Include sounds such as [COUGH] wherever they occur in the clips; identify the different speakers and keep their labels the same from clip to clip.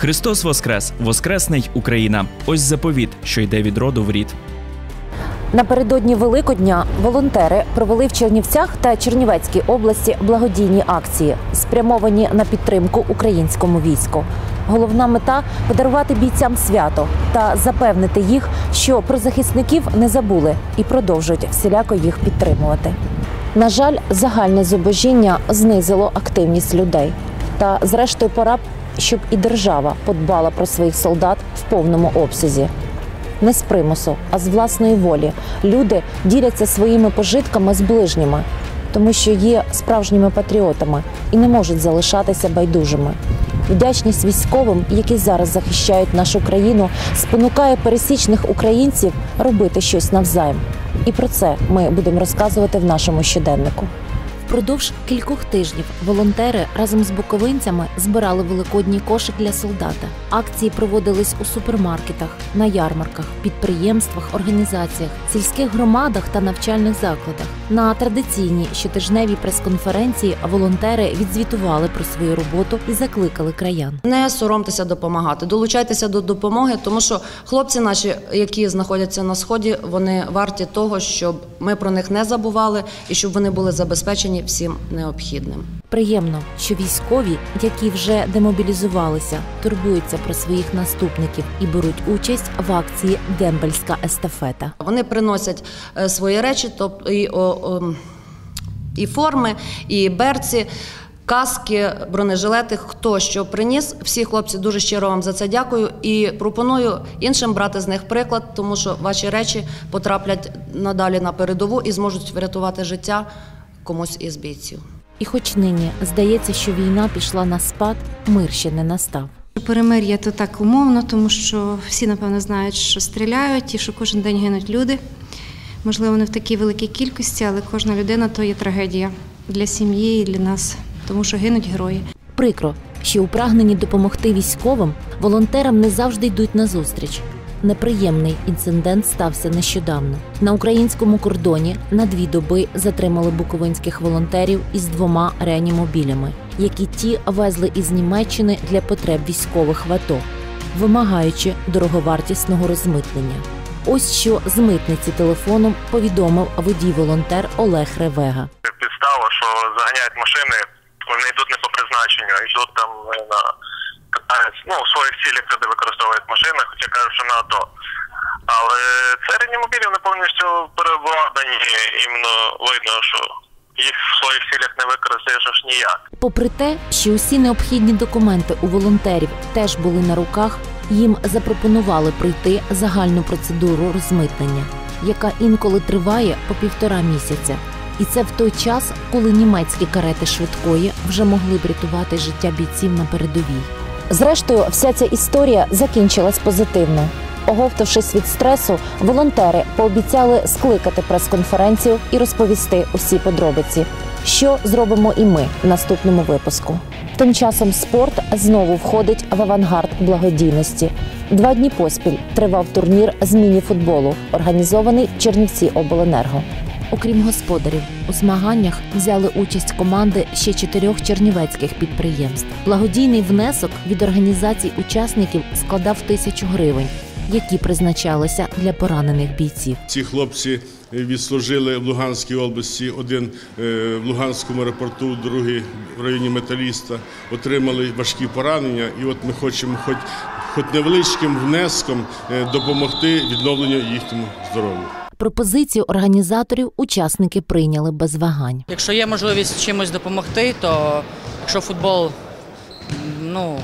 Speaker 1: Христос Воскрес! Воскресний Україна! Ось заповіт, що йде від роду в рід.
Speaker 2: Напередодні Великодня волонтери провели в Чернівцях та Чернівецькій області благодійні акції, спрямовані на підтримку українському війську. Головна мета подарувати бійцям свято та запевнити їх, що про захисників не забули і продовжують всіляко їх підтримувати. На жаль, загальне зубожіння знизило активність людей. Та, зрештою, пора, щоб і держава подбала про своїх солдат в повному обсязі не з примусу, а з власної волі. Люди діляться своїми пожитками з ближніми, тому що є справжніми патріотами і не можуть залишатися байдужими. Вдячність військовим, які зараз захищають нашу країну, спонукає пересічних українців робити щось навзаєм. І про це ми будемо розказувати в нашому щоденнику. Впродовж кількох тижнів волонтери разом з буковинцями збирали великодній кошик для солдата. Акції проводились у супермаркетах, на ярмарках, підприємствах, організаціях, сільських громадах та навчальних закладах. На традиційній щотижневій прес-конференції волонтери відзвітували про свою роботу і закликали краян.
Speaker 3: Не соромтеся допомагати, долучайтеся до допомоги, тому що хлопці наші, які знаходяться на сході, вони варті того, щоб ми про них не забували і щоб вони були забезпечені всім необхідним.
Speaker 2: Приємно, що військові, які вже демобілізувалися, турбуються про своїх наступників і беруть участь в акції Дембельська естафета.
Speaker 3: Вони приносять е, свої речі, тобто і, о, о, і форми, і берці. Каски, бронежилети, хто що приніс. Всі хлопці дуже щиро вам за це дякую і пропоную іншим брати з них приклад, тому що ваші речі потраплять надалі на передову і зможуть врятувати життя комусь із бійців.
Speaker 2: І хоч нині здається, що війна пішла на спад, мир ще не настав.
Speaker 4: Перемир'я то так умовно, тому що всі, напевно, знають, що стріляють і що кожен день гинуть люди. Можливо, не в такій великій кількості, але кожна людина то є трагедія для сім'ї і для нас, тому що гинуть герої.
Speaker 2: Прикро, що у прагненні допомогти військовим волонтерам не завжди йдуть назустріч. Неприємний інцидент стався нещодавно. На українському кордоні на дві доби затримали буковинських волонтерів із двома реанімобілями, які ті везли із Німеччини для потреб військових в АТО, вимагаючи дороговартісного розмитнення. Ось що з митниці телефоном повідомив водій-волонтер Олег Ревега.
Speaker 5: підстава, що заганяють машини, вони йдуть не по призначенню, йдуть там е, на. Ну, у своїх цілях люди використовують машини, хоча кажуть, що на АТО. Але це реанімобілі вони повністю переобладнані, іменно видно, що їх в своїх цілях не використаєш аж ніяк.
Speaker 2: Попри те, що усі необхідні документи у волонтерів теж були на руках, їм запропонували пройти загальну процедуру розмитнення, яка інколи триває по півтора місяця. І це в той час, коли німецькі карети швидкої вже могли б рятувати життя бійців на передовій. Зрештою, вся ця історія закінчилась позитивно. Оговтавшись від стресу, волонтери пообіцяли скликати прес-конференцію і розповісти усі подробиці, що зробимо і ми в наступному випуску. Тим часом спорт знову входить в авангард благодійності. Два дні поспіль тривав турнір з міні-футболу, організований Чернівці Обленерго. Окрім господарів, у змаганнях взяли участь команди ще чотирьох чернівецьких підприємств. Благодійний внесок від організацій учасників складав тисячу гривень, які призначалися для поранених бійців.
Speaker 6: Ці хлопці відслужили в Луганській області, один е, в Луганському аеропорту, другий в районі Металіста, отримали важкі поранення. І от ми хочемо, хоч, хоч невеличким внеском, е, допомогти відновленню їхньому здоров'ю.
Speaker 2: Пропозицію організаторів учасники прийняли без вагань.
Speaker 7: Якщо є можливість чимось допомогти, то якщо футбол ну,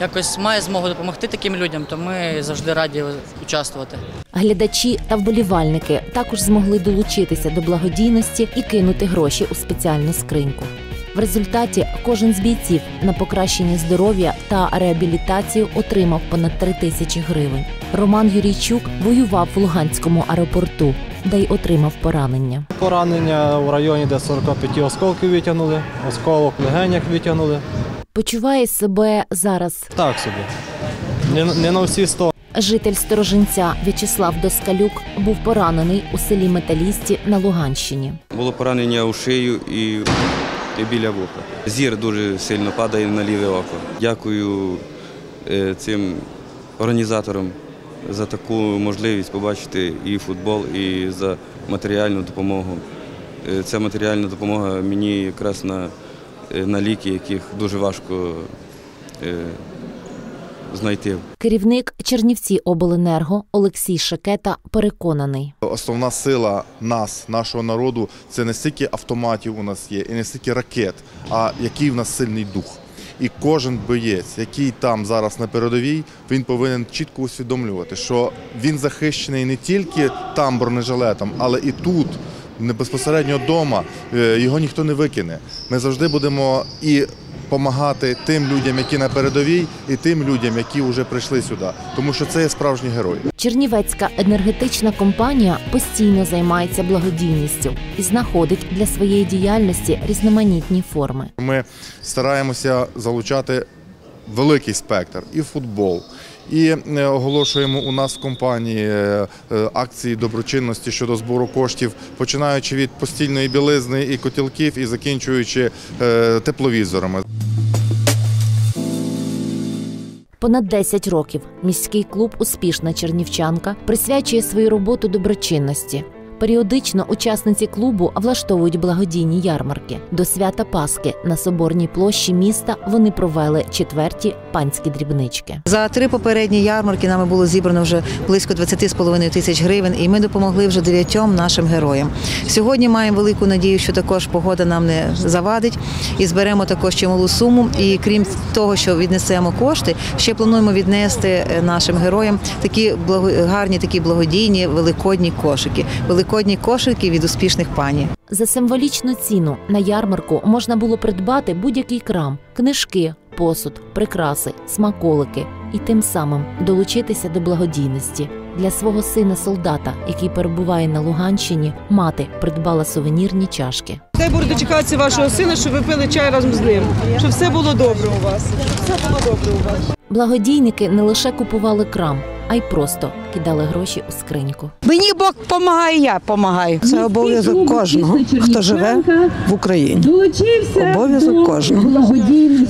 Speaker 7: якось має змогу допомогти таким людям, то ми завжди раді участвувати.
Speaker 2: Глядачі та вболівальники також змогли долучитися до благодійності і кинути гроші у спеціальну скриньку. В результаті кожен з бійців на покращення здоров'я та реабілітацію отримав понад 3 тисячі гривень. Роман Юрійчук воював в Луганському аеропорту, де й отримав поранення.
Speaker 8: Поранення в районі, де 45 осколків витягнули, осколок в легенях витягнули.
Speaker 2: Почуває себе зараз
Speaker 8: Так собі. Не, не на всі 100.
Speaker 2: житель Сторожинця В'ячеслав Доскалюк був поранений у селі Металісті на Луганщині.
Speaker 9: Було поранення у шию і, і біля вуха. Зір дуже сильно падає на ліве око. Дякую е, цим організаторам за таку можливість побачити і футбол, і за матеріальну допомогу. Е, Ця матеріальна допомога мені якраз на, е, на ліки, яких дуже важко е, знайти.
Speaker 2: Керівник Чернівці обленерго Олексій Шекета переконаний.
Speaker 10: Основна сила нас, нашого народу, це не стільки автоматів у нас є, і не стільки ракет, а який в нас сильний дух. І кожен боєць, який там зараз на передовій, він повинен чітко усвідомлювати, що він захищений не тільки там бронежилетом, але і тут, не безпосередньо вдома. Е, Його ніхто не викине. Ми завжди будемо і допомагати тим людям, які на передовій, і тим людям, які вже прийшли сюди, тому що це є справжні герої.
Speaker 2: Чернівецька енергетична компанія постійно займається благодійністю і знаходить для своєї діяльності різноманітні форми.
Speaker 10: Ми стараємося залучати великий спектр і футбол. І е, оголошуємо у нас в компанії е, е, акції доброчинності щодо збору коштів, починаючи від постільної білизни і котілків і закінчуючи тепловізорами.
Speaker 2: Понад 10 років міський клуб Успішна Чернівчанка присвячує свою роботу доброчинності. Періодично учасниці клубу влаштовують благодійні ярмарки. До свята Пасхи на соборній площі міста вони провели четверті панські дрібнички.
Speaker 11: За три попередні ярмарки нами було зібрано вже близько 20,5 тисяч гривень, і ми допомогли вже дев'ятьом нашим героям. Сьогодні маємо велику надію, що також погода нам не завадить, і зберемо також чималу суму. І крім того, що віднесемо кошти, ще плануємо віднести е, нашим героям такі гарні, такі благодійні великодні кошики. Великодні кошики від успішних пані.
Speaker 2: За символічну ціну на ярмарку можна було придбати будь-який крам, книжки, посуд, прикраси, смаколики і тим самим долучитися до благодійності. Для свого сина солдата, який перебуває на Луганщині, мати придбала сувенірні чашки.
Speaker 12: Дай Бог дочекатися вашого сина, щоб ви пили чай разом з ним. Щоб все було добре у вас. Щоб все було добре у вас.
Speaker 2: Благодійники не лише купували крам, а й просто кидали гроші у скриньку.
Speaker 13: Мені Бог допомагає, я допомагаю. Це обов'язок кожного, хто живе в Україні. Обов'язок кожного.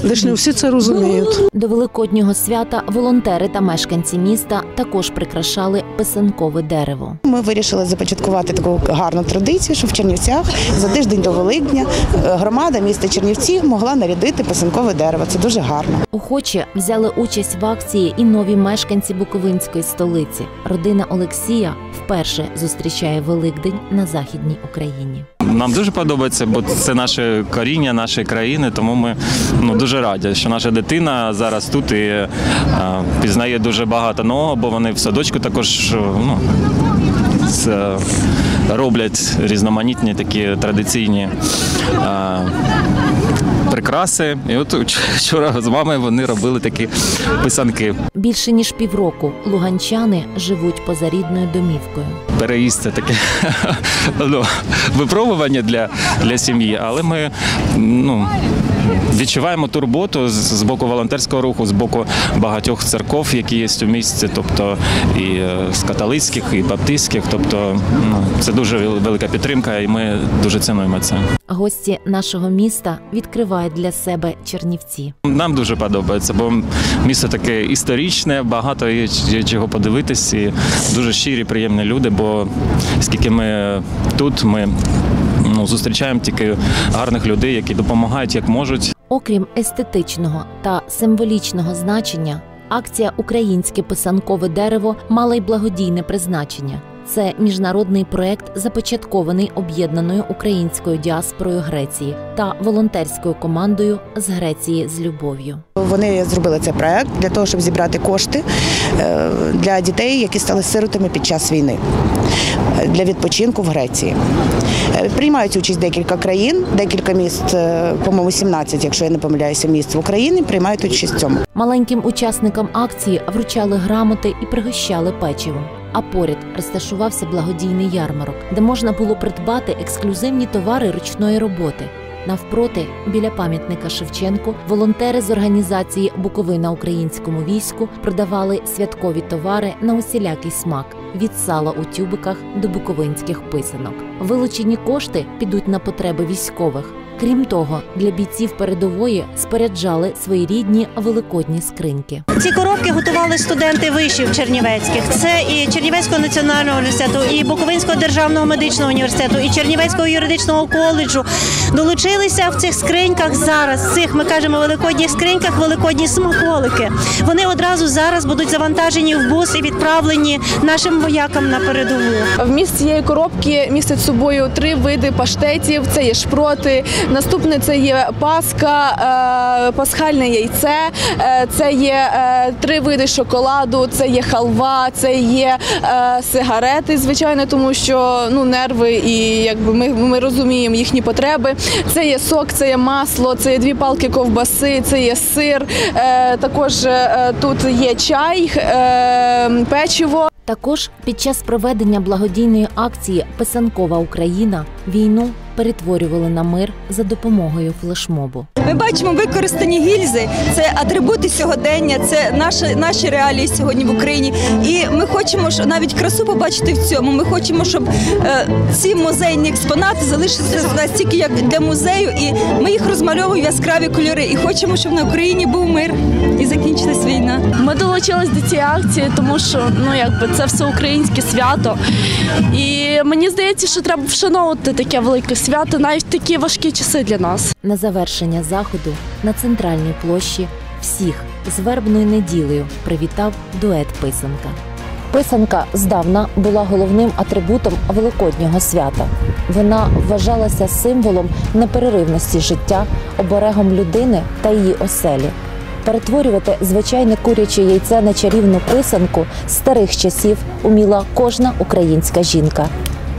Speaker 13: Лише не всі це розуміють.
Speaker 2: До великоднього свята волонтери та мешканці міста також прикрашали писанкове дерево.
Speaker 14: Ми вирішили започаткувати таку гарну традицію, що в Чернівцях за тиждень до Великдня е, громада міста Чернівці могла нарядити писанкове дерево. Це дуже гарно.
Speaker 2: Охоче взяли участь в акції і нові мешканці Буковинської столиці. Родина Олексія вперше зустрічає Великдень на західній Україні.
Speaker 15: Нам дуже подобається, бо це наше коріння, нашої країни. Тому ми ну дуже раді, що наша дитина зараз тут і е, пізнає дуже багато нового, бо вони в садочку також е, ну, це роблять різноманітні такі традиційні. е, Прикраси, і от вчора з вами вони робили такі писанки.
Speaker 2: Більше ніж півроку луганчани живуть поза рідною домівкою.
Speaker 15: Переїзд це таке [LAUGHS] ну, випробування для, для сім'ї, але ми ну, відчуваємо турботу з, боку волонтерського руху, з боку багатьох церков, які є у місті, тобто і е, з католицьких, і баптистських. Тобто ну, це дуже велика підтримка, і ми дуже цінуємо це.
Speaker 2: Гості нашого міста відкривають для себе Чернівці.
Speaker 15: Нам дуже подобається, бо місто таке історичне, багато є чого подивитись, і дуже щирі, приємні люди. Бо скільки ми тут, ми ну, зустрічаємо тільки гарних людей, які допомагають як можуть.
Speaker 2: Окрім естетичного та символічного значення, акція Українське писанкове дерево мала й благодійне призначення. Це міжнародний проект, започаткований об'єднаною українською діаспорою Греції та волонтерською командою з Греції з любов'ю.
Speaker 14: Вони зробили цей проект для того, щоб зібрати кошти е, для дітей, які стали сиротами під час війни е, для відпочинку в Греції. Е, Приймають участь декілька країн, декілька міст, по-моєму, 17, якщо я не помиляюся, міст в Україні приймають участь в цьому.
Speaker 2: Маленьким учасникам акції вручали грамоти і пригощали печивом. А поряд розташувався благодійний ярмарок, де можна було придбати ексклюзивні товари ручної роботи. Навпроти, біля пам'ятника Шевченку, волонтери з організації Буковина українському війську продавали святкові товари на усілякий смак від сала у тюбиках до буковинських писанок. Вилучені кошти підуть на потреби військових. Крім того, для бійців передової споряджали свої рідні великодні скриньки.
Speaker 16: Ці коробки готували студенти вишів Чернівецьких. Це і Чернівецького національного університету, і Буковинського державного медичного університету, і Чернівецького юридичного коледжу. Долучилися в цих скриньках зараз. В цих ми кажемо великодніх скриньках, великодні смаколики. Вони одразу зараз будуть завантажені в бус і відправлені нашим воякам на передову.
Speaker 17: Вміст цієї коробки містить собою три види паштетів: це є шпроти. Наступне це є паска, е, пасхальне яйце, е, це є е, три види шоколаду, це є халва, це є сигарети, звичайно, тому що ну нерви і якби ми, ми розуміємо їхні потреби. Це є сок, це є масло, це є дві палки ковбаси, це є сир. Також тут є чай, печиво.
Speaker 2: Також під час проведення благодійної акції Писанкова Україна війну перетворювали на мир за допомогою флешмобу.
Speaker 18: Ми бачимо використані гільзи, це атрибути сьогодення, це наші, наші реалії сьогодні в Україні. І ми хочемо що навіть красу побачити в цьому. Ми хочемо, щоб е, ці музейні експонати залишилися настільки як для музею, і ми їх розмальовуємо в яскраві кольори. І хочемо, щоб на Україні був мир і закінчилась війна.
Speaker 19: Ми долучились до цієї акції, тому що ну якби це всеукраїнське свято. І мені здається, що треба вшановувати таке велике свято навіть такі важкі часи для нас.
Speaker 2: На завершення заходу на центральній площі всіх з вербною неділею привітав дует писанка. Писанка здавна була головним атрибутом великоднього свята. Вона вважалася символом непереривності життя, оберегом людини та її оселі. Перетворювати звичайне куряче яйце на чарівну писанку старих часів уміла кожна українська жінка.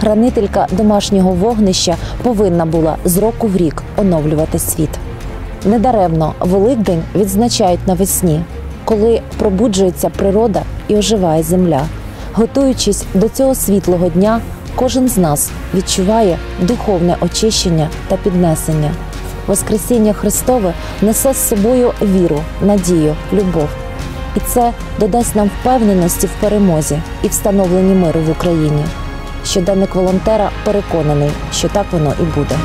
Speaker 2: Гранителька домашнього вогнища повинна була з року в рік оновлювати світ. Недаремно Великдень відзначають навесні, коли пробуджується природа і оживає земля. Готуючись до цього світлого дня, кожен з нас відчуває духовне очищення та піднесення. Воскресіння Христове несе з собою віру, надію, любов. І це додасть нам впевненості в перемозі і встановленні миру в Україні. Щоденник волонтера переконаний, що так воно і буде.